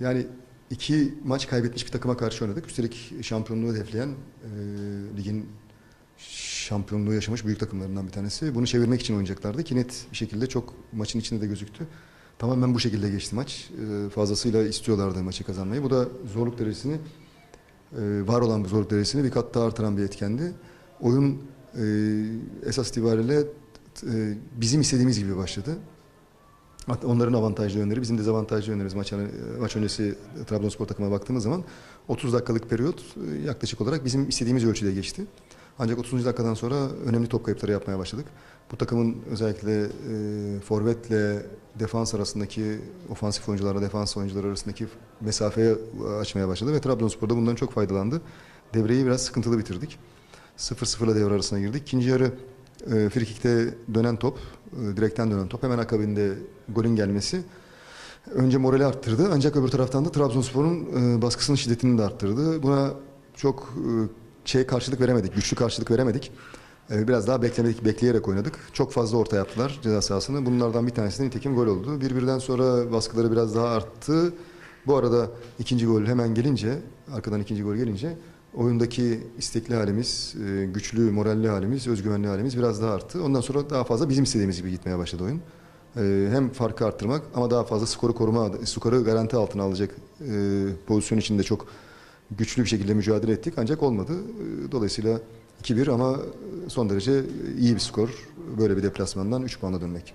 Yani iki maç kaybetmiş bir takıma karşı oynadık. Üstelik şampiyonluğu hedefleyen e, ligin şampiyonluğu yaşamış büyük takımlarından bir tanesi. Bunu çevirmek için oynayacaklardı ki net bir şekilde çok maçın içinde de gözüktü. Tamamen bu şekilde geçti maç. E, fazlasıyla istiyorlardı maçı kazanmayı. Bu da zorluk derecesini e, var olan bu zorluk derecesini bir kat daha artıran bir etkendi. Oyun e, esas itibariyle e, bizim istediğimiz gibi başladı. Onların avantajlı yönleri, bizim dezavantajlı yönlerimiz maç, maç öncesi Trabzonspor takımına baktığımız zaman 30 dakikalık periyot e, yaklaşık olarak bizim istediğimiz ölçüde geçti. Ancak 30. dakikadan sonra önemli top kayıpları yapmaya başladık. Bu takımın özellikle e, forvetle defans arasındaki ofansif oyuncularla defans oyuncuları arasındaki mesafeye açmaya başladı ve Trabzonspor da bundan çok faydalandı. Devreyi biraz sıkıntılı bitirdik. 0-0'la devre arasına girdik. İkinci yarı e, frikikte dönen top, e, direkten dönen top hemen akabinde golün gelmesi önce morali arttırdı. Ancak öbür taraftan da Trabzonspor'un e, baskısının şiddetini de arttırdı. Buna çok e, şey karşılık veremedik, güçlü karşılık veremedik. E, biraz daha beklemedik, bekleyerek oynadık. Çok fazla orta yaptılar ceza sahasını. Bunlardan bir tanesi de nitekim gol oldu. Birbirden sonra baskıları biraz daha arttı. Bu arada ikinci gol hemen gelince, arkadan ikinci gol gelince oyundaki istekli halimiz, e, güçlü, moralli halimiz, özgüvenli halimiz biraz daha arttı. Ondan sonra daha fazla bizim istediğimiz gibi gitmeye başladı oyun. E, Hem farkı arttırmak ama daha fazla skoru koruma, skoru garanti altına alacak e, pozisyon içinde çok güçlü bir şekilde mücadele ettik ancak olmadı. Dolayısıyla 2-1 ama son derece iyi bir skor. Böyle bir deplasmandan 3 puanla dönmek.